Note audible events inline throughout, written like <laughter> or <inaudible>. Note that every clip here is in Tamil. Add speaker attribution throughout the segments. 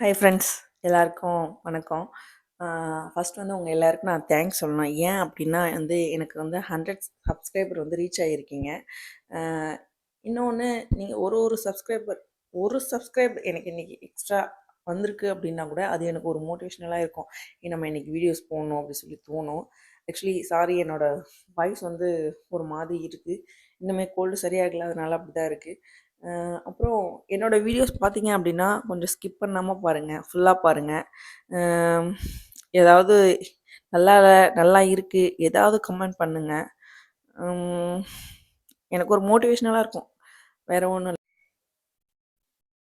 Speaker 1: ஹாய் ஃப்ரெண்ட்ஸ் எல்லாருக்கும் வணக்கம். ஃபஸ்ட் வந்து உங்கள் எல்லாருக்கும் நான் தேங்க்ஸ் சொல்லணும். ஏன் அப்படின்னா வந்து எனக்கு வந்து ஹண்ட்ரட் சப்ஸ்கிரைபர் வந்து ரீச் ஆகியிருக்கீங்க இன்னொன்று நீங்கள் ஒரு ஒரு சப்ஸ்கிரைபர் ஒரு சப்ஸ்கிரைபர் எனக்கு இன்றைக்கி எக்ஸ்ட்ரா வந்திருக்கு அப்படின்னா கூட அது எனக்கு ஒரு மோட்டிவேஷ்னலாக இருக்கும். நம்ம இன்றைக்கி வீடியோஸ் போடணும் அப்படின்னு சொல்லி தோணும். ஆக்சுவலி சாரி என்னோடய வாய்ஸ் வந்து ஒரு மாதிரி இருக்குது இன்னுமே கோல்டு சரியாகல அதனால அப்படி தான் இருக்குது அப்புறம் என்னோடய வீடியோஸ் பார்த்தீங்க அப்படின்னா கொஞ்சம் ஸ்கிப் பண்ணாமல் பாருங்கள் ஃபுல்லாக பாருங்கள் ஏதாவது நல்லா நல்லா இருக்குது ஏதாவது கமெண்ட் பண்ணுங்கள் எனக்கு ஒரு மோட்டிவேஷ்னலாக இருக்கும். வேறு ஒன்றும் இல்லை.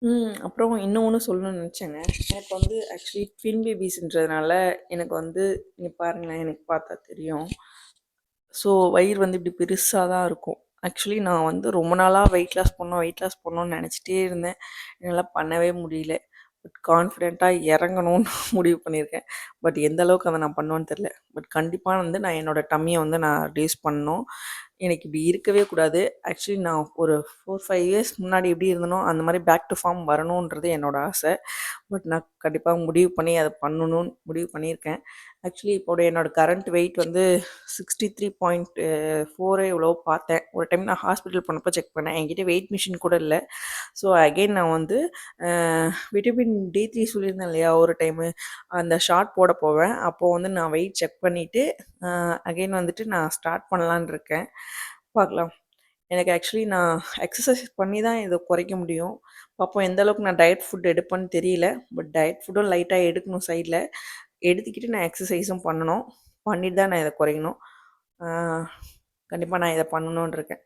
Speaker 1: ம் அப்புறம் இன்னொன்று சொல்லணும்னு நினச்சேங்க. எனக்கு வந்து ஆக்சுவலி ட்வின் பேபிஸ்ன்றதுனால எனக்கு வந்து நீ பாருங்களேன் எனக்கு பார்த்தா தெரியும். ஸோ வயிறு வந்து இப்படி பெருசாக தான் இருக்கும். ஆக்சுவலி நான் வந்து ரொம்ப நாளாக வெயிட் லாஸ் பண்ணணும் வெயிட் லாஸ் பண்ணணும்னு நினச்சிட்டே இருந்தேன். என்னால் பண்ணவே முடியல. பட் கான்ஃபிடெண்ட்டாக இறங்கணும்னு <laughs> முடிவு பண்ணியிருக்கேன். பட் எந்த அளவுக்கு அதை நான் பண்ணுவேன்னு தெரில பட் கண்டிப்பாக வந்து நான் என்னோடய டம்மியை வந்து நான் ரிலீஸ் பண்ணணும். எனக்கு இப்படி இருக்கவே கூடாது. ஆக்சுவலி நான் ஒரு ஃபோர் ஃபைவ் இயர்ஸ் முன்னாடி எப்படி இருந்தனோ அந்த மாதிரி பேக் டு ஃபார்ம் வரணுன்றது என்னோடய ஆசை. பட் நான் கண்டிப்பாக முடிவு பண்ணி அதை பண்ணணும்னு முடிவு பண்ணியிருக்கேன். ஆக்சுவலி இப்போ என்னோடய கரண்ட் வெயிட் வந்து சிக்ஸ்டி த்ரீ பாயிண்ட் ஃபோரே இவ்வளோ பார்த்தேன். ஒரு டைம் நான் ஹாஸ்பிட்டல் போனப்போ செக் பண்ணேன். என்கிட்ட வெயிட் மிஷின் கூட இல்லை. ஸோ அகெயின் நான் வந்து விட்டமின் டி த்ரீ சொல்லியிருந்தேன் இல்லையா ஒரு டைமு அந்த ஷார்ட் போட போவேன். அப்போது வந்து நான் வெயிட் செக் பண்ணிவிட்டு அகெயின் வந்துட்டு நான் ஸ்டார்ட் பண்ணலான் இருக்கேன். பார்க்கலாம். எனக்கு ஆக்சுவலி நான் எக்ஸசைஸ் பண்ணி தான் இதை குறைக்க முடியும். பார்ப்போம் எந்த அளவுக்கு நான் டயட் ஃபுட் எடுப்பேன்னு தெரியல. பட் டயட் ஃபுட்டும் லைட்டாக எடுக்கணும் சைடில் எடுத்துக்கிட்டு நான் எக்ஸசைஸும் பண்ணணும். பண்ணிட்டு தான் நான் இதை குறைக்கணும். கண்டிப்பாக நான் இதை பண்ணணும்னு இருக்கேன்.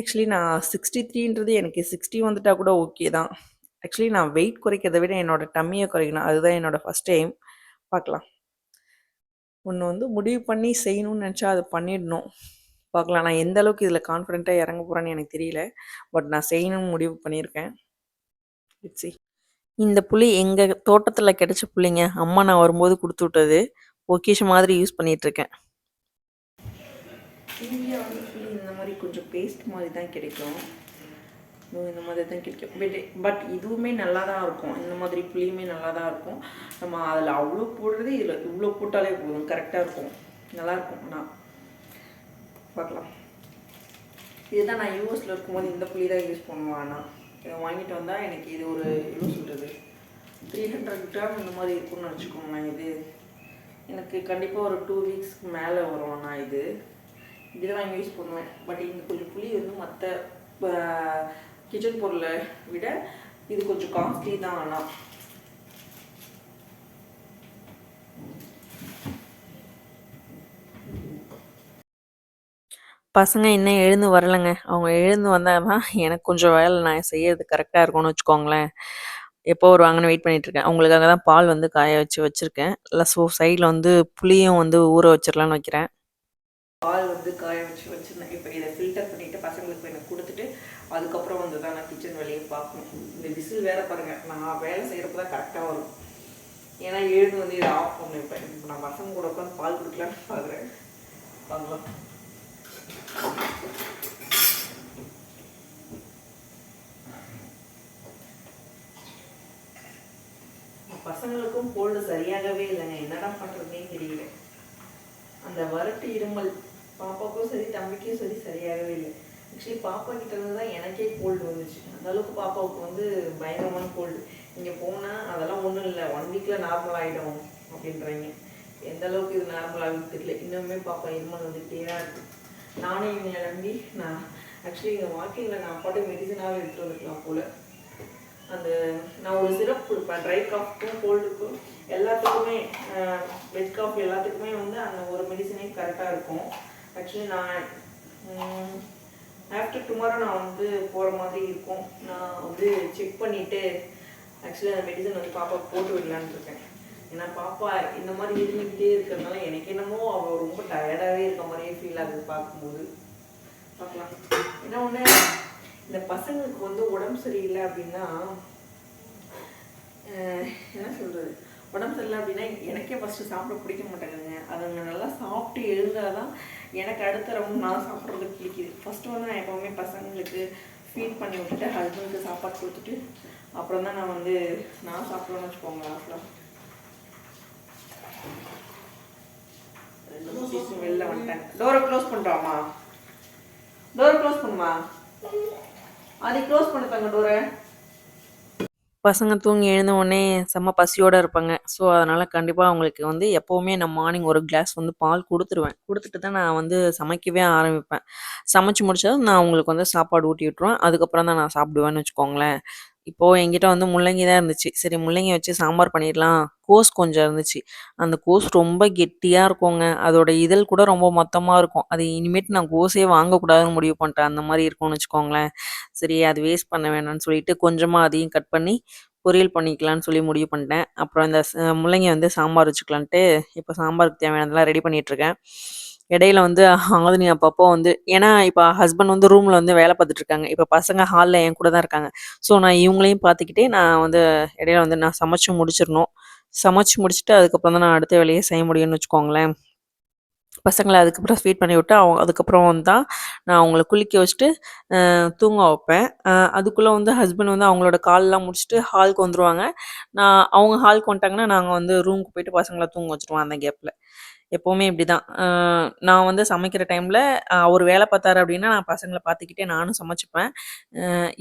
Speaker 1: ஆக்சுவலி நான் சிக்ஸ்டி த்ரீன்றது எனக்கு சிக்ஸ்டி வந்துட்டால் கூட ஓகே தான். ஆக்சுவலி நான் வெயிட் குறைக்கிறத விட என்னோடய டம்மியை குறைக்கணும். அதுதான் என்னோடய ஃபஸ்ட் எய்ம் பார்க்கலாம். ஒன்று வந்து முடிவு பண்ணி செய்யணும்னு நினச்சா அதை பண்ணிடணும். பார்க்கலாம். நான் எந்த அளவுக்கு இதில் கான்ஃபிடென்ட்டாக இறங்க போகிறேன்னு எனக்கு தெரியல. பட் நான் செய்யணும்னு முடிவு பண்ணியிருக்கேன். சி இந்த புளி எங்கள் தோட்டத்தில் கிடைச்ச புள்ளிங்க. அம்மா நான் வரும்போது கொடுத்து விட்டது. பொக்கிஷம் மாதிரி யூஸ் பண்ணிகிட்ருக்கேன் இந்தியா வந்து புளி இந்த மாதிரி கொஞ்சம் பேஸ்ட் மாதிரி தான் கிடைக்கும். இந்த மாதிரி தான் கிடைக்கும். பட் பட் இதுவுமே நல்லா தான் இருக்கும். இந்த மாதிரி புளியுமே நல்லா தான் இருக்கும். நம்ம அதில் அவ்வளோ போடுறது இதில் இவ்வளோ போட்டாலே போதும். கரெக்டாக இருக்கும். நல்லாயிருக்கும் ஆனால் பார்க்கலாம். இதுதான் நான் யூஎஸில் இருக்கும்போது இந்த புளி தான் யூஸ் பண்ணுவேன் ஆனால் இதை வாங்கிட்டு வந்தால் எனக்கு இது ஒரு என்ன சொல்கிறது த்ரீ ஹண்ட்ரட் கிராம் இந்த மாதிரி இருக்கும்னு வச்சுக்கோங்களேன் இது. எனக்கு கண்டிப்பாக ஒரு டூ வீக்ஸ்க்கு மேலே வரும் நான் இது. இதுதான் நான் யூஸ் பண்ணுவேன். பட் இங்கே கொஞ்சம் புளி வந்து மற்ற கிச்சன் பொருளை விட இது கொஞ்சம் காஸ்ட்லி தான் ஆனால் பசங்க இன்னும் எழுந்து வரலைங்க. அவங்க எழுந்து வந்தால் தான் எனக்கு கொஞ்சம் வேலை நான் செய்யறது கரெக்டாக இருக்கும்னு வச்சுக்கோங்களேன். எப்போ வருவாங்கன்னு வெயிட் பண்ணிட்டு இருக்கேன். அவங்களுக்காக தான் பால் வந்து காய வச்சு வச்சுருக்கேன். இல்லை ஸோ சைடில் வந்து புளியும் வந்து ஊற வச்சிடலான்னு வைக்கிறேன். பால் வந்து காய வச்சு வச்சுருந்தேன். இப்போ இதை ஃபில்டர் பண்ணிவிட்டு பசங்களுக்கு எனக்கு கொடுத்துட்டு அதுக்கப்புறம் வந்து தான் நான் கிச்சன் வேலையை பார்க்கணும். இந்த விசில் வேறு பாருங்கள் நான் வேலை செய்கிறப்ப தான் கரெக்டாக வரும். ஏன்னா எழுந்து வந்து இதை ஆஃப் பண்ணு இப்போ நான் பசங்க கூட உட்காந்து பால் கொடுக்கலான்னு பார்க்குறேன் பார்க்கலாம். பசங்களுக்கும் கோல்டு சரியாகவே இல்லைங்க. என்னடா பண்ணுறதுனே தெரியல. அந்த வறட்டு இருமல் பாப்பாவுக்கும் சரி தம்பிக்கும் சரி சரியாகவே இல்லை. ஆக்சுவலி பாப்பா கிட்ட இருந்து தான் எனக்கே கோல்டு வந்துச்சு. அந்த அளவுக்கு பாப்பாவுக்கு வந்து பயங்கரமான கோல்டு இங்கே போனால் அதெல்லாம் ஒன்றும் இல்லை. ஒன் வீக்கில் நார்மல் ஆகிடும் அப்படின்றாங்க. எந்த அளவுக்கு இது நார்மல் ஆகுது தெரியல. இன்னுமே பாப்பா இருமல் வந்துட்டே தான் இருக்குது நானே இவங்களை நம்பி நான் ஆக்சுவலி இந்த வாக்கிங்கில் நான் பாட்டு மெடிசனாகவே எடுத்துகிட்டு வந்துருக்கலாம் போல். அந்த நான் ஒரு சிரப் கொடுப்பேன் ட்ரை காஃப்க்கும் கோல்டுக்கும் எல்லாத்துக்குமே வெட் காஃபி எல்லாத்துக்குமே வந்து அந்த ஒரு மெடிசனே கரெக்டாக இருக்கும். ஆக்சுவலி நான் ஆஃப்டர் டுமாரோ நான் வந்து போகிற மாதிரி இருக்கும். நான் வந்து செக் பண்ணிவிட்டு ஆக்சுவலி அந்த மெடிசன் வந்து பாப்பா போட்டு விடலான்னு இருக்கேன். ஏன்னா பாப்பா இந்த மாதிரி இருந்துக்கிட்டே இருக்கிறதுனால எனக்கு என்னமோ அவள் ஒரு மாதிரியே பார்க்கும்போது பார்க்கலாம். என்ன ஒன்று இந்த பசங்களுக்கு வந்து உடம்பு சரியில்லை அப்படின்னா என்ன சொல்கிறது உடம்பு சரியில்லை அப்படின்னா எனக்கே ஃபஸ்ட்டு சாப்பிட பிடிக்க மாட்டேங்குதுங்க. அதுங்க நல்லா சாப்பிட்டு எழுந்தால் தான் எனக்கு அடுத்த ரவுண்ட் நான் சாப்பிட்றதுக்கு பிடிக்குது. ஃபஸ்ட்டு வந்து நான் எப்போவுமே பசங்களுக்கு ஃபீட் பண்ணி விட்டுட்டு ஹஸ்பண்டுக்கு சாப்பாடு கொடுத்துட்டு அப்புறம் தான் நான் வந்து நான் சாப்பிட்றேன்னு வச்சுக்கோங்க லாஸ்ட்டில் ரெண்டு வெளில வந்துட்டேன். டோரை க்ளோஸ் பண்ணுறாமா டோரை க்ளோஸ் பண்ணுமா? க்ளோஸ் டோரை பசங்க தூங்கி எழுந்த உடனே செம்ம பசியோடு இருப்பாங்க. ஸோ அதனால் கண்டிப்பாக அவங்களுக்கு வந்து எப்போவுமே நான் மார்னிங் ஒரு கிளாஸ் வந்து பால் கொடுத்துருவேன். கொடுத்துட்டு தான் நான் வந்து சமைக்கவே ஆரம்பிப்பேன். சமைச்சு முடிச்சதும் நான் அவங்களுக்கு வந்து சாப்பாடு ஊட்டி விட்ருவேன் அதுக்கப்புறம் தான் நான் சாப்பிடுவேன்னு வச்சுக்கோங்களேன். இப்போது என்கிட்ட வந்து முள்ளங்கி தான் இருந்துச்சு. சரி முள்ளங்கி வச்சு சாம்பார் பண்ணிடலாம். கோஸ் கொஞ்சம் இருந்துச்சு. அந்த கோஸ் ரொம்ப கெட்டியாக இருக்குங்க. அதோட இதழ் கூட ரொம்ப மொத்தமாக இருக்கும். அது இனிமேட்டு நான் கோஸே வாங்கக்கூடாதுன்னு முடிவு பண்ணிட்டேன். அந்த மாதிரி இருக்கும்னு வச்சுக்கோங்களேன். சரி அது வேஸ்ட் பண்ண வேணாம்னு சொல்லிட்டு கொஞ்சமாக அதையும் கட் பண்ணி பொரியல் பண்ணிக்கலாம்னு சொல்லி முடிவு பண்ணிட்டேன். அப்புறம் இந்த முள்ளங்கி வந்து சாம்பார் வச்சுக்கலான்ட்டு இப்போ சாம்பாருக்கு தேவையானதெல்லாம் ரெடி பண்ணிகிட்ருக்கேன் இடையில வந்து ஆதினி அப்பப்போ வந்து ஏன்னா இப்போ ஹஸ்பண்ட் வந்து ரூமில் வந்து வேலை பார்த்துட்டு இருக்காங்க. இப்போ பசங்க ஹாலில் என் கூட தான் இருக்காங்க. ஸோ நான் இவங்களையும் பார்த்துக்கிட்டே நான் வந்து இடையில வந்து நான் சமைச்சு முடிச்சிடணும். சமைச்சு முடிச்சுட்டு அதுக்கப்புறம் தான் நான் அடுத்த வேலையை செய்ய முடியும்னு வச்சுக்கோங்களேன். பசங்களை அதுக்கப்புறம் ஃபீட் பண்ணி விட்டு அவங்க அதுக்கப்புறம் தான் நான் அவங்கள குளிக்க வச்சுட்டு தூங்க வைப்பேன். அதுக்குள்ளே வந்து ஹஸ்பண்ட் வந்து அவங்களோட கால்லாம் முடிச்சுட்டு ஹாலுக்கு வந்துடுவாங்க நான் அவங்க ஹாலுக்கு வந்துட்டாங்கன்னா நாங்கள் வந்து ரூமுக்கு போயிட்டு பசங்களை தூங்க வச்சுருவோம் அந்த கேப்பில் எப்போவுமே இப்படி தான் நான் வந்து சமைக்கிற டைமில் அவர் வேலை பார்த்தாரு அப்படின்னா நான் பசங்களை பார்த்துக்கிட்டே நானும் சமைச்சிப்பேன்.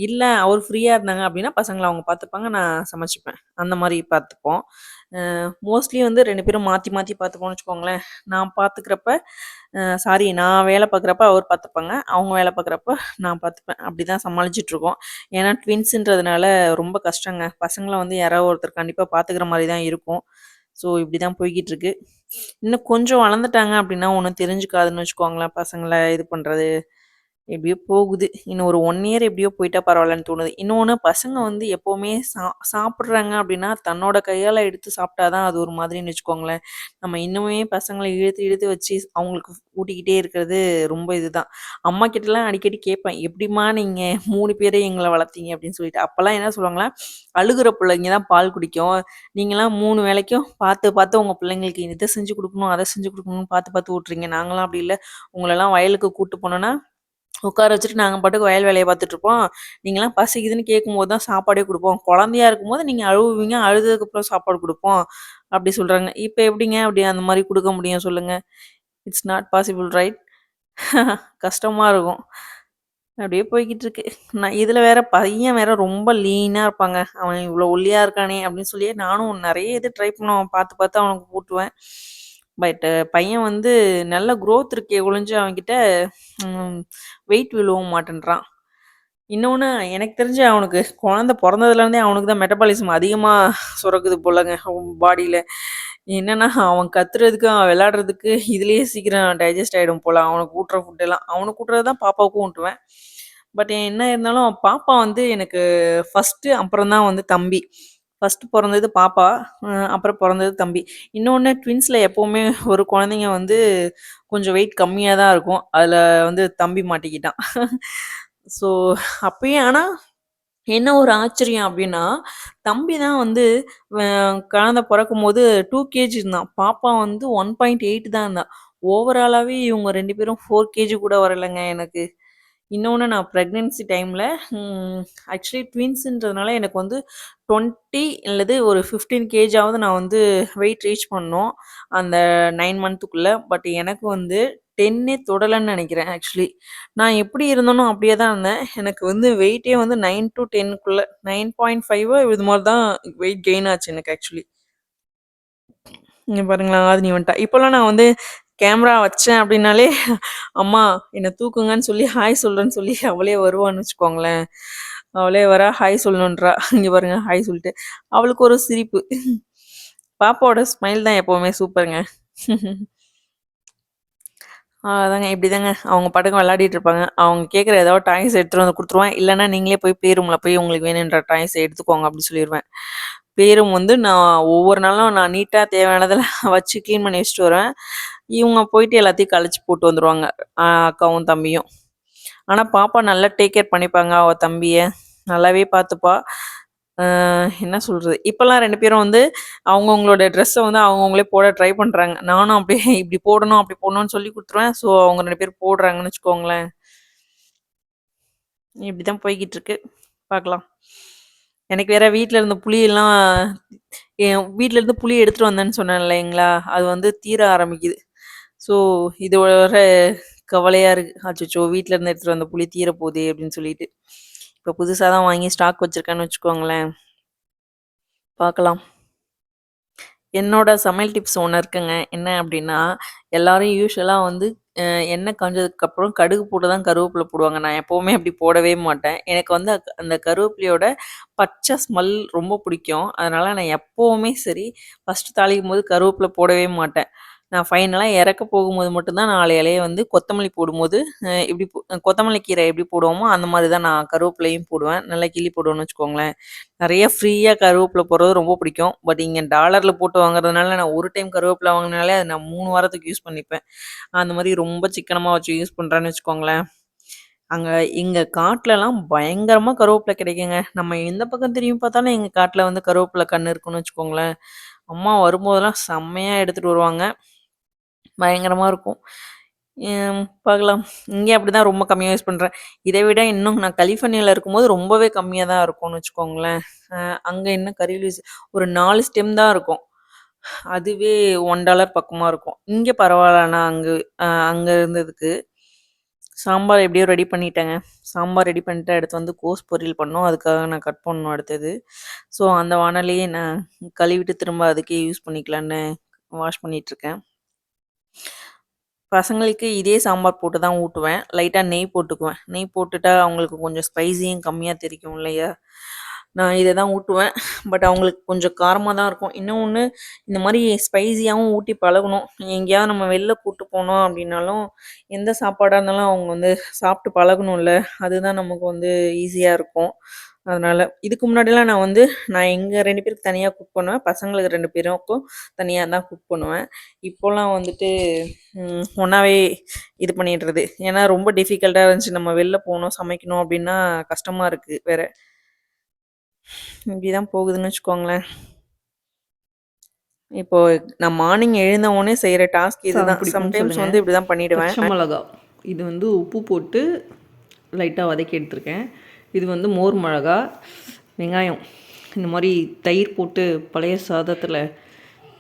Speaker 1: இல்லை அவர் ஃப்ரீயாக இருந்தாங்க அப்படின்னா பசங்களை அவங்க பார்த்துப்பாங்க நான் சமைச்சிப்பேன். அந்த மாதிரி பார்த்துப்போம். மோஸ்ட்லி வந்து ரெண்டு பேரும் மாற்றி மாற்றி பார்த்துப்போம்னு வச்சுக்கோங்களேன். நான் பார்த்துக்கிறப்ப சாரி நான் வேலை பார்க்குறப்ப அவர் பார்த்துப்பாங்க. அவங்க வேலை பார்க்குறப்ப நான் பார்த்துப்பேன். அப்படி தான் சமாளிச்சிட்ருக்கோம். ஏன்னா ட்வின்ஸுன்றதுனால ரொம்ப கஷ்டங்க. பசங்களை வந்து யாராவது ஒருத்தர் கண்டிப்பாக பார்த்துக்கிற மாதிரி தான் இருக்கும். ஸோ இப்படி தான் போய்கிட்டுருக்கு. இன்னும் கொஞ்சம் வளர்ந்துட்டாங்க அப்படின்னா ஒன்றும் தெரிஞ்சுக்காதுன்னு வச்சுக்கோங்களேன் பசங்களை இது பண்ணுறது எப்படியோ போகுது. இன்னும் ஒரு ஒன் இயர் எப்படியோ போயிட்டா பரவாயில்லன்னு தோணுது. இன்னொன்று பசங்க வந்து எப்போவுமே சா சாப்பிட்றாங்க அப்படின்னா தன்னோட கையால் எடுத்து சாப்பிட்டா தான் அது ஒரு மாதிரின்னு வச்சுக்கோங்களேன். நம்ம இன்னுமே பசங்களை இழுத்து இழுத்து வச்சு அவங்களுக்கு ஊட்டிக்கிட்டே இருக்கிறது ரொம்ப இதுதான். அம்மா கிட்டலாம் அடிக்கடி கேட்பேன் எப்படிம்மா நீங்கள் மூணு பேரே எங்களை வளர்த்தீங்க? அப்படின்னு சொல்லிட்டு. அப்போல்லாம் என்ன சொல்லுவாங்களா அழுகிற பிள்ளைங்க தான் பால் குடிக்கும். நீங்களாம் மூணு வேலைக்கும் பார்த்து பார்த்து உங்கள் பிள்ளைங்களுக்கு இதை செஞ்சு கொடுக்கணும் அதை செஞ்சு கொடுக்கணும்னு பார்த்து பார்த்து விட்றீங்க நாங்களாம் அப்படி இல்லை. உங்களெல்லாம் வயலுக்கு கூப்பிட்டு போனோன்னா உட்கார வச்சுட்டு நாங்கள் பாட்டுக்கு வயல் வேலையை பார்த்துட்ருப்போம். நீங்களாம் பசிக்குதுன்னு கேட்கும்போது தான் சாப்பாடே கொடுப்போம். குழந்தையா இருக்கும்போது நீங்கள் அழுவுவீங்க அழுதுக்கப்புறம் சாப்பாடு கொடுப்போம். அப்படி சொல்கிறாங்க இப்போ எப்படிங்க? அப்படி அந்த மாதிரி கொடுக்க முடியும் சொல்லுங்கள் இட்ஸ் நாட் பாசிபிள் ரைட் கஷ்டமாக இருக்கும். அப்படியே போய்கிட்டு இருக்கு நான் இதில் வேற பையன் வேற ரொம்ப லீனாக இருப்பாங்க. அவன் இவ்வளோ ஒல்லியாக இருக்கானே அப்படின்னு சொல்லி நானும் நிறைய இது ட்ரை பண்ணுவேன். பார்த்து பார்த்து அவனுக்கு கூட்டுவேன். பட் பையன் வந்து நல்ல க்ரோத் இருக்கே ஒழிஞ்சு அவன்கிட்ட வெயிட் விழுவும் மாட்டேன்றான். இன்னொன்று எனக்கு தெரிஞ்சு அவனுக்கு குழந்த பிறந்ததுலேருந்தே அவனுக்கு தான் மெட்டபாலிசம் அதிகமாக சுரக்குது போலங்க பாடியில் என்னென்னா அவன் கத்துறதுக்கு அவன் விளையாடுறதுக்கு இதுலேயே சீக்கிரம் டைஜஸ்ட் ஆகிடும் போல் அவனுக்கு ஊட்டுற ஃபுட்டெல்லாம் அவனுக்கு ஊட்டுறது தான் பாப்பாவுக்கும் ஊட்டுவேன். பட் என்ன இருந்தாலும் பாப்பா வந்து எனக்கு ஃபஸ்ட்டு அப்புறம் தான் வந்து தம்பி. ஃபஸ்ட்டு பிறந்தது பாப்பா அப்புறம் பிறந்தது தம்பி. இன்னொன்று ட்வின்ஸில் எப்போவுமே ஒரு குழந்தைங்க வந்து கொஞ்சம் வெயிட் கம்மியாக தான் இருக்கும். அதில் வந்து தம்பி மாட்டிக்கிட்டான். ஸோ அப்பயே ஆனால் என்ன ஒரு ஆச்சரியம் அப்படின்னா தம்பி தான் வந்து குழந்த பிறக்கும் போது டூ கேஜி இருந்தான். பாப்பா வந்து ஒன் பாயிண்ட் எயிட் தான் இருந்தான் ஓவராலாகவே இவங்க ரெண்டு பேரும் ஃபோர் கேஜி கூட வரலைங்க எனக்கு. இன்னொன்று நான் ப்ரெக்னென்சி டைமில் ஆக்சுவலி ட்வின்ஸுன்றதுனால எனக்கு வந்து டுவெண்ட்டி அல்லது ஒரு ஃபிஃப்டீன் கேஜாவது நான் வந்து வெயிட் ரீச் பண்ணோம் அந்த நைன் மந்த்துக்குள்ளே பட் எனக்கு வந்து டென்னே தொடலைன்னு நினைக்கிறேன் ஆக்சுவலி நான் எப்படி இருந்தனோ அப்படியே தான் இருந்தேன். எனக்கு வந்து வெயிட்டே வந்து நைன் டு டென்னுக்குள்ளே நைன் பாயிண்ட் ஃபைவ் இது மாதிரி தான் வெயிட் கெயின் ஆச்சு எனக்கு ஆக்சுவலி இங்கே பாருங்களா ஆதினி வந்துட்டா. இப்போல்லாம் நான் வந்து கேமரா வச்சேன் அப்படின்னாலே அம்மா என்னை தூக்குங்கன்னு சொல்லி ஹாய் சொல்கிறேன்னு சொல்லி அவளே வருவான்னு வச்சுக்கோங்களேன். அவளே வரா ஹாய் சொல்லணுன்றா. இங்கே பாருங்க ஹாய் சொல்லிட்டு. அவளுக்கு ஒரு சிரிப்பு. பாப்பாவோட ஸ்மைல் தான் எப்போவுமே சூப்பருங்க. அதாங்க இப்படி தாங்க அவங்க படக்கம் விளையாடிட்டு இருப்பாங்க. அவங்க கேட்குற ஏதாவது டாய்ஸ் எடுத்துகிட்டு வந்து கொடுத்துருவேன். இல்லைன்னா நீங்களே போய் பேருமில் போய் உங்களுக்கு வேணுன்ற டாய்ஸ் எடுத்துக்கோங்க அப்படின்னு சொல்லிடுவேன் பேரும் வந்து நான் ஒவ்வொரு நாளும் நான் நீட்டாக தேவையானதெல்லாம் <laughs> வச்சு க்ளீன் பண்ணி வச்சுட்டு வருவேன். இவங்க போயிட்டு எல்லாத்தையும் கழிச்சு போட்டு வந்துடுவாங்க அக்காவும் தம்பியும். ஆனால் பாப்பா நல்லா டேக் கேர் பண்ணிப்பாங்க அவள் தம்பியை. நல்லாவே பார்த்துப்பா. என்ன சொல்கிறது இப்போல்லாம் ரெண்டு பேரும் வந்து அவங்கவுங்களோட ட்ரெஸ்ஸை வந்து அவங்கவுங்களே போட ட்ரை பண்ணுறாங்க நானும் அப்படியே <laughs> இப்படி போடணும் அப்படி போடணும்னு சொல்லி கொடுத்துருவேன். ஸோ அவங்க ரெண்டு பேரும் போடுறாங்கன்னு வச்சுக்கோங்களேன். இப்படி தான் போய்கிட்டு இருக்கு. பார்க்கலாம். எனக்கு வேற வீட்ல இருந்த புளியெல்லாம் என் வீட்ல இருந்து புளி எடுத்துட்டு வந்தேன்னு சொன்னேன் இல்லைங்களா? அது வந்து தீர ஆரம்பிக்குது. ஸோ இது வேற கவலையா இருக்கு. அச்சச்சோ! வீட்ல இருந்து எடுத்துட்டு வந்த புளி தீர போதே அப்படின்னு சொல்லிட்டு. இப்போ புதுசா தான் வாங்கி ஸ்டாக் வச்சிருக்கேன்னு வச்சுக்கோங்களேன். பார்க்கலாம். என்னோட சமையல் டிப்ஸ் ஒண்ணு இருக்குங்க. என்ன அப்படின்னா எல்லாரும் யூசுவலா வந்து அ எண்ணெய் காஞ்சதுக்கப்புறம் கடுகு போட்டு தான் கருவேப்பில போடுவாங்க. நான் எப்பவுமே அப்படி போடவே மாட்டேன். எனக்கு வந்து அக் அந்த கருவேப்பிலையோட பச்சை ஸ்மெல் ரொம்ப பிடிக்கும். அதனால நான் எப்பவுமே சரி, ஃபர்ஸ்ட்டு தாளிக்கும்போது கருவேப்பில போடவே மாட்டேன். நான் ஃபைனலாக இறக்க போகும்போது மட்டும்தான் நாலு இலையை வந்து கொத்தமல்லி போடும்போது, இப்படி போ கொத்தமல்லி கீரை எப்படி போடுவோமோ, அந்த மாதிரி தான் நான் கருவேப்பிலையும் போடுவேன். நல்லா கிள்ளி போடுவேன்னு வச்சுக்கோங்களேன். நிறைய ஃப்ரீயாக கருவேப்பிலை போடுறது ரொம்ப பிடிக்கும். பட் இங்கே டாலரில் போட்டு வாங்குறதுனால நான் ஒரு டைம் கருவேப்பிலை வாங்குனாலே அது நான் மூணு வாரத்துக்கு யூஸ் பண்ணிப்பேன். அந்த மாதிரி ரொம்ப சிக்கனமாக வச்சு யூஸ் பண்ணுறேன்னு வச்சுக்கோங்களேன். அங்கே எங்கள் காட்டிலலாம் பயங்கரமாக கருவேப்பிலை கிடைக்குங்க. நம்ம எந்த பக்கம் திரும்பி பார்த்தாலும் எங்கள் காட்டில் வந்து கருவேப்பிலை கண்ணு இருக்குன்னு வச்சுக்கோங்களேன். அம்மா வரும்போதெல்லாம் செம்மையாக எடுத்துகிட்டு வருவாங்க. பயங்கரமாக இருக்கும். பார்க்கலாம் இங்கே அப்படி அப்படிதான் ரொம்ப கம்மியாக யூஸ் பண்ணுறேன் இதை விட இன்னும் நான் கலிஃபோர்னியாவில் இருக்கும்போது ரொம்பவே கம்மியாக தான் இருக்கும்னு வச்சுக்கோங்களேன். அங்கே என்ன இன்னும் கறி லீவ்ஸ் ஒரு நாலு ஸ்டெம் தான் இருக்கும். அதுவே ஒன் டாலர் பக்கமாக இருக்கும். இங்கே பரவாயில்லண்ணா அங்கே அங்கே இருந்ததுக்கு. சாம்பார் எப்படியோ ரெடி பண்ணிட்டேங்க. சாம்பார் ரெடி பண்ணிட்டு எடுத்து வந்து கோஸ் பொரியல் பண்ணோம் அதுக்காக நான் கட் பண்ணணும் அடுத்தது. ஸோ அந்த வானலையே நான் கழுவிட்டு திரும்ப அதுக்கே யூஸ் பண்ணிக்கலான்னு வாஷ் பண்ணிகிட்ருக்கேன் பசங்களுக்கு இதே சாம்பார் போட்டு தான் ஊட்டுவேன். லைட்டாக நெய் போட்டுக்குவேன். நெய் போட்டுட்டா அவங்களுக்கு கொஞ்சம் ஸ்பைசியும் கம்மியாக தெரிக்கும் இல்லையா? நான் இதை தான் ஊட்டுவேன். பட் அவங்களுக்கு கொஞ்சம் காரமாக தான் இருக்கும். இன்னொன்று இந்த மாதிரி ஸ்பைஸியாகவும் ஊட்டி பழகணும். எங்கேயாவது நம்ம வெளில கூப்பிட்டு போனோம் அப்படின்னாலும், எந்த சாப்பாடாக இருந்தாலும் அவங்க வந்து சாப்பிட்டு பழகணும்ல. அதுதான் நமக்கு வந்து ஈஸியாக இருக்கும். அதனால இதுக்கு முன்னாடிலாம் நான் வந்து நான் எங்க 2 பேருக்கு தனியா குக் பண்ணுவேன். பசங்களுக்கு 2 பேருக்கும் தனியா தான் குக் பண்ணுவேன். இப்போலாம் வந்துட்டு ஒண்ணாவே இது பண்ணிடுறது. ஏன்னா ரொம்ப டிஃபிகல்ட்டா இருந்துச்சு. நம்ம வெளில போணும், சமைக்கணும் அப்படின்னா கஷ்டமா இருக்கு வேற. இப்படி தான் போகுதுன்னு வச்சுக்கோங்களேன். இப்போ நான் மார்னிங் எழுந்த உடனே செய்ற டாஸ்க் இதுதான். சம்டைம்ஸ். வந்து இப்படி தான் பண்ணிடுவேன்.
Speaker 2: பச்சை மிளகா. இது வந்து உப்பு போட்டு லைட்டா வதக்கி எடுத்துருக்கேன். இது வந்து மோர் மிளகா, வெங்காயம். இந்த மாதிரி தயிர் போட்டு பழைய சாதத்தில்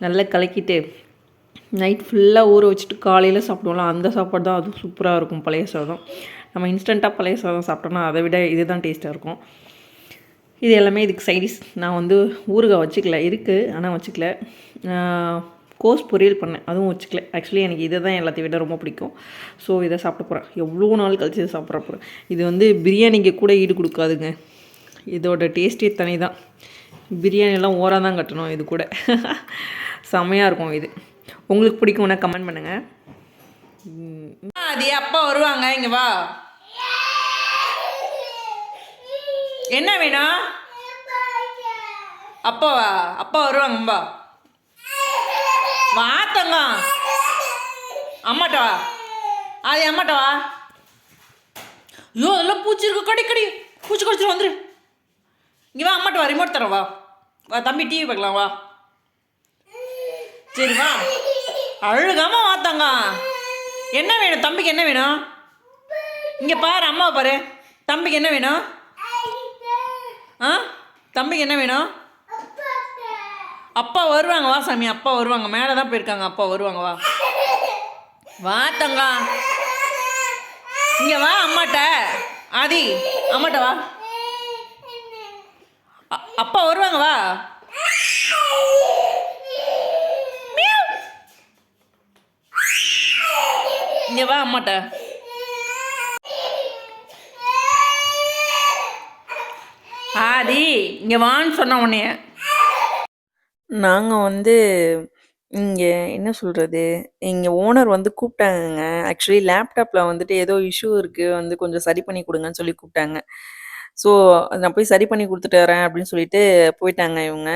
Speaker 2: நல்லா கலக்கிட்டு, நைட் ஃபுல்லாக ஊற வச்சுட்டு காலையில் சாப்பிடுவோம்ல, அந்த சாப்பாடு தான் அதுவும் சூப்பராக இருக்கும் பழைய சாதம். நம்ம இன்ஸ்டண்ட்டாக பழைய சாதம் சாப்பிட்டோம்னா, அதை விட இதுதான் டேஸ்ட்டாக இருக்கும். இது எல்லாமே இதுக்கு சைடிஸ் நான் வந்து ஊறுகாய் வச்சுக்கல. இருக்குது ஆனால் வச்சுக்கல. கோஸ் பொரியல் பண்ணேன். அதுவும் வச்சுக்கல. ஆக்சுவலி எனக்கு இதை தான் எல்லாத்தையும் விட ரொம்ப பிடிக்கும். ஸோ இதை சாப்பிட போகிறேன் எவ்வளோ நாள் கழிச்சு இதை சாப்பிட போகிறேன் இது வந்து பிரியாணிக்கு கூட ஈடு கொடுக்காதுங்க இதோட டேஸ்ட்டே தனி தான். பிரியாணிலாம் ஓராக தான் கட்டணும் இது கூட. <laughs> செமையாக இருக்கும் இது. உங்களுக்கு பிடிக்கும்னா கமெண்ட் பண்ணுங்கள்
Speaker 1: அது அப்பா வருவாங்க. இங்கே வா. என்ன வேணும்? அப்பாவா? அப்பா வருவாங்க வா. வா தங்கம். அம்மாட்ட வா. அது அம்மாட்ட வா. ஐயோ அதெல்லாம் பூச்சி இருக்கு. கடி கடி. பூச்சி கடிச்சிரும் வந்துரு. இங்கே வா அம்மாட்ட வா. ரிமோட் தரேன் வா. வா தம்பி டிவி பார்க்கலாம் வா. சரி வா. அழுகாம வாத்தங்க என்ன வேணும் தம்பிக்கு என்ன வேணும்? இங்கே பாரு அம்மாவை பாரு. தம்பிக்கு என்ன வேணும்? ஆ தம்பிக்கு என்ன வேணும்? அப்பா வருவாங்க வா சாமி அப்பா வருவாங்க. மேலே தான் போயிருக்காங்க அப்பா வருவாங்க வா. வா தங்கா. இங்கே வா அம்மாட்ட. ஆதி அம்மாட்ட வா. அப்பா வருவாங்க வா. இங்கே வா அம்மாட்ட. ஆதி இங்கே வான்னு சொன்ன உன்னைய. நாங்கள் வந்து இங்கே என்ன சொல்கிறது இங்கே ஓனர் வந்து கூப்பிட்டாங்கங்க. ஆக்சுவலி லேப்டாப்பில் வந்துட்டு ஏதோ இஷ்யூ இருக்குது வந்து கொஞ்சம் சரி பண்ணி கொடுங்கன்னு சொல்லி கூப்பிட்டாங்க. ஸோ நான் போய் சரி பண்ணி கொடுத்துட்டு வரேன் அப்படின்னு சொல்லிட்டு போயிட்டாங்க இவங்க.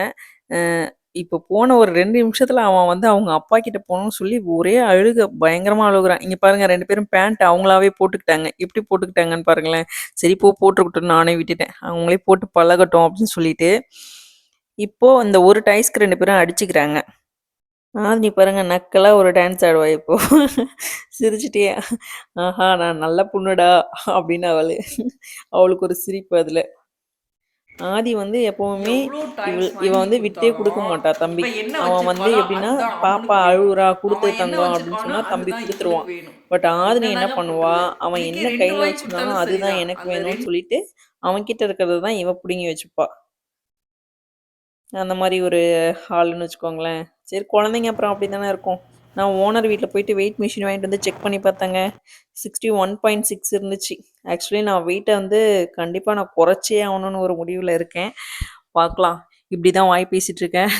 Speaker 1: இப்போ போன ஒரு ரெண்டு நிமிஷத்தில் அவன் வந்து அவங்க அப்பா கிட்ட போகணும்னு சொல்லி ஒரே அழுக பயங்கரமாக அழுகுறான். இங்கே பாருங்க ரெண்டு பேரும் பேண்ட் அவங்களாவே போட்டுக்கிட்டாங்க. எப்படி போட்டுக்கிட்டாங்கன்னு பாருங்களேன். சரி போ போட்டுக்கிட்டோம் நானே விட்டுட்டேன். அவங்களே போட்டு பழகட்டும் அப்படின்னு சொல்லிட்டு இப்போ இந்த ஒரு டைஸ்க்கு ரெண்டு பேரும் அடிச்சுக்கிறாங்க. ஆதினி பாருங்க நக்கலா ஒரு டான்ஸ் ஆடுவா இப்போ. சிரிச்சிட்டே ஆஹா நான் நல்ல பொண்ணுடா அப்படின்னு அவளு. அவளுக்கு ஒரு சிரிப்பு அதில். ஆதி வந்து எப்பவுமே இவ இவ வந்து விட்டே கொடுக்க மாட்டா தம்பி. அவன் வந்து எப்படின்னா பாப்பா அழுவுறா கொடுத்து தங்கம் அப்படின்னு சொன்னா தம்பி கொடுத்துருவான் பட் ஆதினி என்ன பண்ணுவா? அவன் என்ன கையில வச்சிருந்தாலும் அதுதான் எனக்கு வேணும்னு சொல்லிட்டு அவன் கிட்ட இருக்கிறது தான் இவ பிடுங்கி வச்சுப்பா. அந்த மாதிரி ஒரு ஹால்னு வச்சுக்கோங்களேன். சரி குழந்தைங்க அப்புறம் அப்படி தானே இருக்கும். நான் ஓனர் வீட்டில் போயிட்டு வெயிட் மிஷின் வாங்கிட்டு வந்து செக் பண்ணி பார்த்தேங்க. சிக்ஸ்டி ஒன் பாயிண்ட் சிக்ஸ் இருந்துச்சு. ஆக்சுவலி நான் வெயிட்டை வந்து கண்டிப்பாக நான் குறைச்சே ஆகணும்னு ஒரு முடிவில் இருக்கேன். பார்க்கலாம். இப்படி தான் வாய் பேசிகிட்டு இருக்கேன்.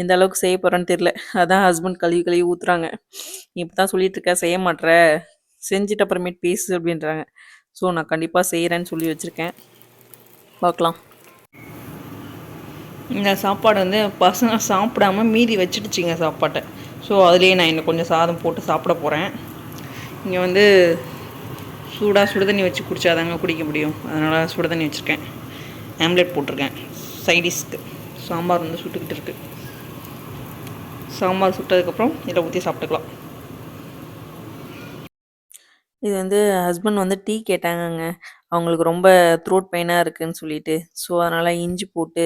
Speaker 1: எந்த அளவுக்கு செய்ய போகிறேன்னு தெரில அதான் ஹஸ்பண்ட் கழுவி கழுவி ஊற்றுறாங்க இப்போ தான் சொல்லிட்டு இருக்கேன் செய்ய மாட்ற. செஞ்சுட்டு அப்புறமேட்டு பேசு அப்படின்றாங்க. ஸோ நான் கண்டிப்பாக செய்கிறேன்னு சொல்லி வச்சுருக்கேன். பார்க்கலாம்.
Speaker 2: இந்த சாப்பாடு வந்து பசங்க சாப்பிடாம மீதி வச்சுடுச்சிங்க சாப்பாட்டை. ஸோ அதுலேயே நான் இன்னும் கொஞ்சம் சாதம் போட்டு சாப்பிட போகிறேன் இங்கே வந்து சூடாக சுடுதண்ணி வச்சு குடித்தாதாங்க குடிக்க முடியும். அதனால் சுடுதண்ணி வச்சுருக்கேன். ஆம்லெட் போட்டிருக்கேன். சைடிஷ்க்கு சாம்பார் வந்து சுட்டுக்கிட்டு இருக்குது சாம்பார் சுட்டதுக்கப்புறம் இதில் ஊற்றி சாப்பிட்டுக்கலாம்.
Speaker 1: இது வந்து ஹஸ்பண்ட் வந்து டீ கேட்டாங்கங்க. அவங்களுக்கு ரொம்ப த்ரோட் பெயினாக இருக்குன்னு சொல்லிட்டு. ஸோ அதனால் இஞ்சி போட்டு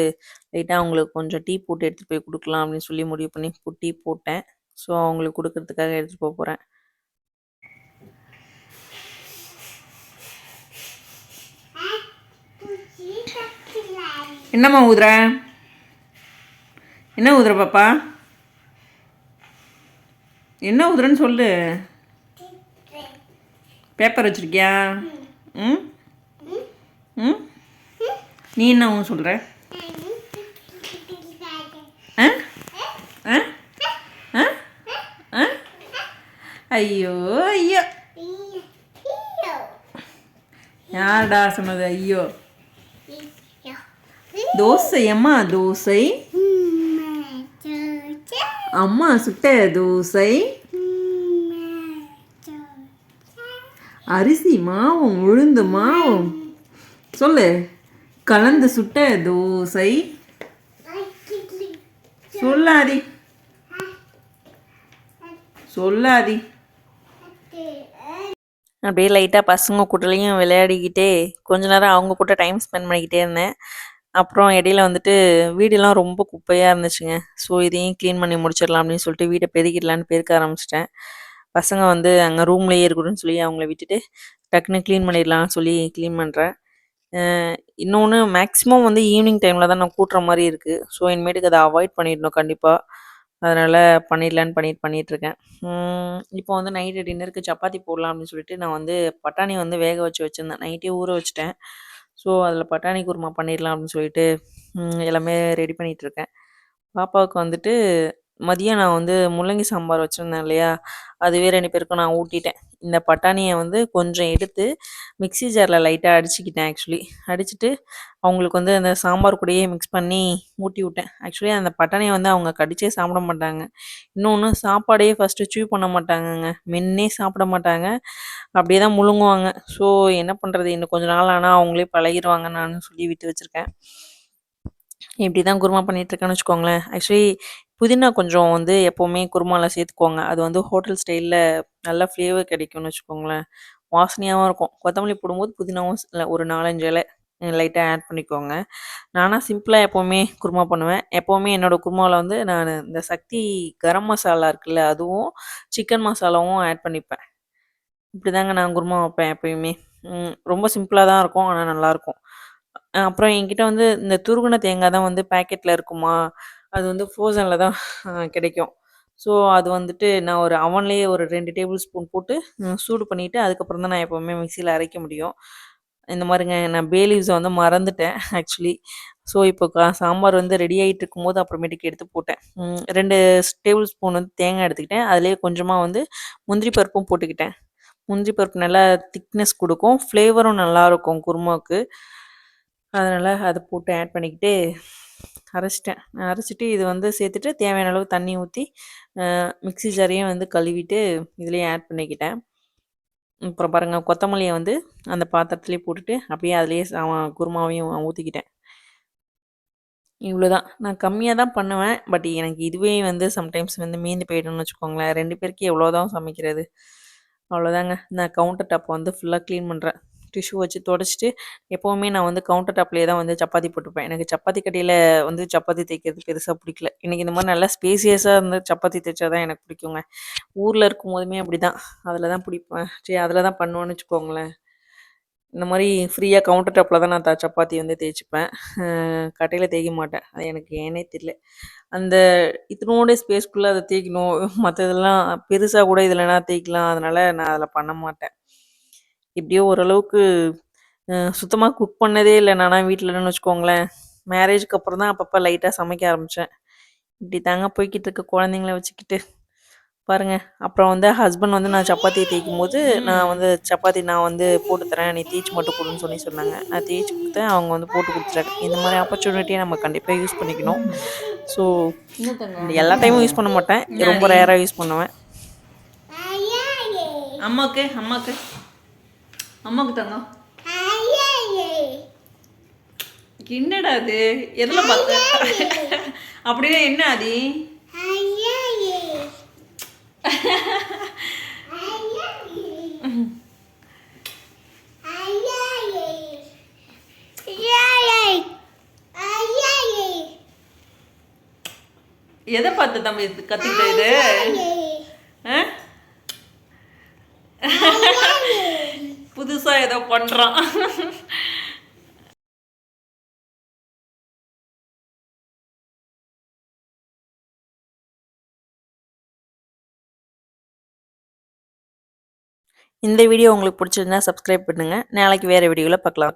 Speaker 1: லைட்டாக அவங்களுக்கு கொஞ்சம் டீ போட்டு எடுத்துகிட்டு போய் கொடுக்கலாம் அப்படின்னு சொல்லி முடிவு பண்ணி இப்போ டீ போட்டேன். ஸோ அவங்களுக்கு கொடுக்கறதுக்காக எடுத்துகிட்டு போக போகிறேன்
Speaker 2: என்னம்மா ஊதுற? என்ன ஊதுற பாப்பா? என்ன ஊதுறன்னு சொல்லு. பேப்பர் வச்சிருக்கியா? ம்? ம்? நீ என்ன சொல்கிற ஐயோ ஐயோ. யார்டா சொன்னது ஐயோ? தோசை அம்மா தோசை. அம்மா சுட்ட தோசை. அரிசி மாவும் உளுந்து மாவும். சொல்லு. கலந்து சுட்ட தோசை. சொல்லாதி. சொல்லாதி.
Speaker 1: அப்படியே லைட்டாக பசங்க கூட்டலையும் விளையாடிக்கிட்டே கொஞ்ச நேரம் அவங்க கூட டைம் ஸ்பெண்ட் பண்ணிக்கிட்டே இருந்தேன். அப்புறம் இடையில வந்துட்டு வீடெல்லாம் ரொம்ப குப்பையாக இருந்துச்சுங்க. ஸோ இதையும் க்ளீன் பண்ணி முடிச்சிடலாம் அப்படின்னு சொல்லிட்டு வீட்டை பெருக்கிடலான்னு பெருக்க ஆரம்பிச்சிட்டேன். பசங்க வந்து அங்கே ரூம்லேயே இருக்கணும்னு சொல்லி அவங்கள விட்டுட்டு டக்குன்னு க்ளீன் பண்ணிடலாம்னு சொல்லி க்ளீன் பண்ணுறேன் இன்னொன்று மேக்ஸிமம் வந்து ஈவினிங் டைமில் தான் நான் கூட்டுற மாதிரி இருக்குது ஸோ இனிமேட்டுக்கு அதை அவாய்ட் பண்ணிடணும் கண்டிப்பாக அதனால் பண்ணிடலான்னு பண்ணிட்டு பண்ணிகிட்ருக்கேன் இப்போ வந்து நைட்டு டின்னருக்கு சப்பாத்தி போடலாம் அப்படின்னு சொல்லிட்டு நான் வந்து பட்டாணி வந்து வேக வச்சு வச்சுருந்தேன். நைட்டே ஊற வச்சுட்டேன். ஸோ அதில் பட்டாணி குருமா பண்ணிடலாம் அப்படின்னு சொல்லிட்டு எல்லாமே ரெடி பண்ணிகிட்ருக்கேன் பாப்பாவுக்கு வந்துட்டு மதியம் நான் வந்து முள்ளங்கி சாம்பார் வச்சுருந்தேன் இல்லையா? அதுவே ரெண்டு பேருக்கும் நான் ஊட்டிட்டேன். இந்த பட்டாணியை வந்து கொஞ்சம் எடுத்து மிக்ஸி ஜாரில் லைட்டாக அடிச்சுக்கிட்டேன் ஆக்சுவலி அடிச்சுட்டு அவங்களுக்கு வந்து அந்த சாம்பார் கூடயே மிக்ஸ் பண்ணி ஊட்டி விட்டேன். ஆக்சுவலி அந்த பட்டாணியை வந்து அவங்க கடிச்சே சாப்பிட மாட்டாங்க. இன்னொன்று சாப்பாடையே ஃபஸ்ட்டு சூ பண்ண மாட்டாங்கங்க. மென்னே சாப்பிட மாட்டாங்க. அப்படியே தான் முழுங்குவாங்க. ஸோ என்ன பண்ணுறது இன்னும் கொஞ்ச நாள் ஆனால் அவங்களே பழகிடுவாங்க நான் சொல்லி விட்டு வச்சுருக்கேன். இப்படி தான் குருமா பண்ணிகிட்ருக்கேன்னு வச்சுக்கோங்களேன். ஆக்சுவலி புதினா கொஞ்சம் வந்து எப்போவுமே குருமாவில் சேர்த்துக்கோங்க. அது வந்து ஹோட்டல் ஸ்டைலில் நல்ல ஃப்ளேவர் கிடைக்கும்னு வச்சுக்கோங்களேன். வாசனையாகவும் இருக்கும். கொத்தமல்லி போடும்போது புதினாவும் ஸ்- ஒரு நாலஞ்சு இலை லைட்டாக ஆட் பண்ணிக்கோங்க. நானாக சிம்பிளாக எப்போவுமே குருமா பண்ணுவேன். எப்போவுமே என்னோடய குருமாவில் வந்து நான் இந்த சக்தி கரம் மசாலா இருக்குல்ல அதுவும் சிக்கன் மசாலாவும் ஆட் பண்ணிப்பேன். இப்படி தாங்க நான் குருமா வைப்பேன் எப்பயுமே. ம், ரொம்ப சிம்பிளாக தான் இருக்கும் ஆனால் நல்லாயிருக்கும் அப்புறம் என்கிட்ட வந்து இந்த துருகுன தேங்காய் தான் வந்து பேக்கெட்டில் இருக்குமா? அது வந்து ஃப்ரோசனில் தான் கிடைக்கும். ஸோ அது வந்துட்டு நான் ஒரு அவன்லேயே ஒரு ரெண்டு டேபிள் ஸ்பூன் போட்டு சூடு பண்ணிவிட்டு அதுக்கப்புறம் தான் நான் எப்போவுமே மிக்சியில் அரைக்க முடியும். இந்த மாதிரிங்க நான் பே லீவ்ஸை வந்து மறந்துட்டேன் ஆக்சுவலி ஸோ இப்போ கா சாம்பார் வந்து ரெடி ஆகிட்டு இருக்கும்போது அப்புறமேட்டுக்கு எடுத்து போட்டேன். ரெண்டு டேபிள் ஸ்பூன் வந்து தேங்காய் எடுத்துக்கிட்டேன். அதுலேயே கொஞ்சமாக வந்து முந்திரி பருப்பும் போட்டுக்கிட்டேன். முந்திரி பருப்பு நல்லா திக்னஸ் கொடுக்கும். ஃப்ளேவரும் நல்லாயிருக்கும் குருமாவுக்கு. அதனால் அதை போட்டு ஆட் பண்ணிக்கிட்டு அரைச்சிட்டேன் அரைச்சிட்டு இது வந்து சேர்த்துட்டு தேவையான அளவு தண்ணி ஊற்றி மிக்ஸி ஜாரையும் வந்து கழுவிட்டு இதுலேயே ஆட் பண்ணிக்கிட்டேன் அப்புறம் பாருங்கள் கொத்தமல்லியை வந்து அந்த பாத்திரத்துலேயே போட்டுட்டு அப்படியே அதுலேயே அவன் குருமாவையும் ஊற்றிக்கிட்டேன் இவ்வளோதான். நான் கம்மியாக தான் பண்ணுவேன். பட் எனக்கு இதுவே வந்து சம்டைம்ஸ் வந்து மீந்து போயிடும்னு வச்சுக்கோங்களேன். ரெண்டு பேருக்கு எவ்வளோதான் சமைக்கிறது. அவ்வளோதாங்க. நான் கவுண்டர் டாப்பை வந்து ஃபுல்லாக க்ளீன் பண்ணுறேன் டிஷ்யூ வச்சு தொடச்சிட்டு, எப்போவுமே நான் வந்து கவுண்டர் டாப்லேயே தான் வந்து சப்பாத்தி போட்டுப்பேன். எனக்கு சப்பாத்தி கடையில் வந்து சப்பாத்தி தேய்க்கிறது பெருசாக பிடிக்கல. எனக்கு இந்த மாதிரி நல்லா ஸ்பேசியஸாக இருந்து சப்பாத்தி தேய்ச்சா தான் எனக்கு பிடிக்குங்க. ஊரில் இருக்கும்போதுமே அப்படிதான். அப்படி தான் பிடிப்பேன். சரி அதில் தான் பண்ணுவோன்னு வச்சுக்கோங்களேன். இந்த மாதிரி ஃப்ரீயாக கவுண்டர் டாப்பில் தான் நான் த சப்பாத்தி வந்து தேய்ச்சிப்பேன் கடையில் தேய்க்க மாட்டேன். அது எனக்கு ஏனே தெரியல. அந்த இத்தனோட ஸ்பேஸ்க்குள்ளே அதை தேய்க்கணும். மற்றதெல்லாம் பெருசாக கூட இதில் நான் தேய்க்கலாம். அதனால் நான் அதில் பண்ண மாட்டேன். எப்படியோ ஓரளவுக்கு அ சுத்தமா குக் பண்ணதே இல்ல நானா வீட்லன்னு வச்சுக்கோங்களேன். மேரேஜ்க்கு அப்புறம் தான் அப்பப்ப லைட்டா சமைக்க ஆரம்பிச்சேன். இப்படி தாங்க போய்க்கிட்டு இருக்கு குழந்தைங்கள வச்சுக்கிட்டு. பாருங்க. அப்புறம் வந்து ஹஸ்பண்ட் வந்து நான் சப்பாத்தி தேய்க்கும்போது, நான் வந்து சப்பாத்தி நான் வந்து போட்டு தரேன். நீ தேய்ச்சு மட்டும் குடுன்னு சொல்லி சொன்னாங்க. நான் தேய்ச்சு குடுத்தேன். அவங்க வந்து போட்டு குடுத்துட்டாங்க. இந்த மாரி ஆப்பர்ச்சுனிட்டிய நம்ம கண்டிப்பா யூஸ் பண்ணிக்கணும். ஸோ? எல்லா டைமும் யூஸ் பண்ண மாட்டேன். ரொம்ப
Speaker 2: என்னாடி?
Speaker 1: ரேரா யூஸ் பண்ணுவேன்.
Speaker 2: அம்மாக்கு அம்மாக்கு அம்மாக்கு தங்கம். என்னடா அது? எதுல பார்த்த? அப்படின்னா என்ன ஆதி? எதை பார்த்து தம்பி கத்திக்கிட்ட இது? ஆ? தான் ஏதோ பண்றான்.
Speaker 1: இந்த வீடியோ உங்களுக்கு பிடிச்சிருந்தா சப்ஸ்கிரைப் பண்ணுங்க. நாளைக்கு வேற வீடியோவில் பார்க்கலாம்.